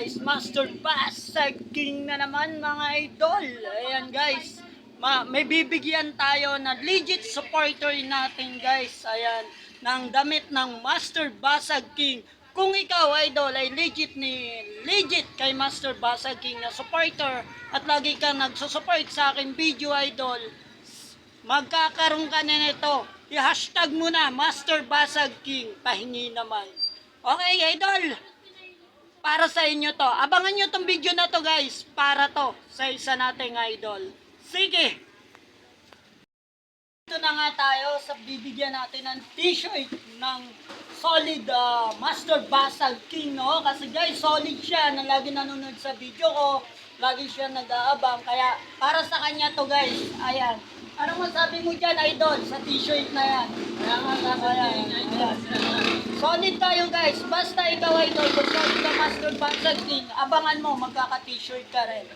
guys, Master Basag King na naman mga idol. Ayan guys, ma may bibigyan tayo na legit supporter natin guys. Ayan, ng damit ng Master Basag King. Kung ikaw idol ay legit ni legit kay Master Basag King na supporter at lagi kang nagsusupport sa akin video idol, magkakaroon ka na nito. I-hashtag mo na Master Basag King. Pahingi naman. Okay, idol. Para sa inyo to. Abangan nyo tong video na to guys. Para to sa isa nating idol. Sige. Ito na nga tayo sa bibigyan natin ng t-shirt ng solid ah, Master Basag King, no? Kasi guys, solid siya na lagi nanonood sa video ko. Lagi siya nag-aabang. Kaya para sa kanya to guys. Ayan. Anong masabi mo dyan, idol, sa t-shirt na yan? Kaya nga, ayan, ayan. Solid tayo guys. Idol, kung solid ka Master Basag King, abangan mo, magkaka-t-shirt ka rin.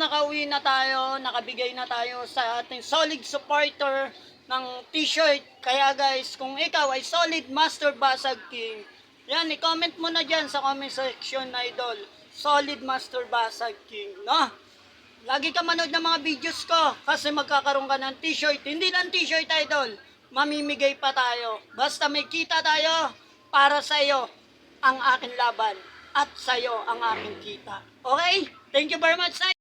Nakauwi na tayo, nakabigay na tayo sa ating solid supporter ng t-shirt. Kaya guys, kung ikaw ay solid Master Basag King, yan, i-comment mo na dyan sa comment section na idol. Solid Master Basag King, no? Lagi ka manood ng mga videos ko kasi magkakaroon ka ng t-shirt. Hindi lang t-shirt idol, mamimigay pa tayo. Basta may kita tayo para sa iyo ang aking laban at sa iyo ang aking kita. Okay? Thank you very much.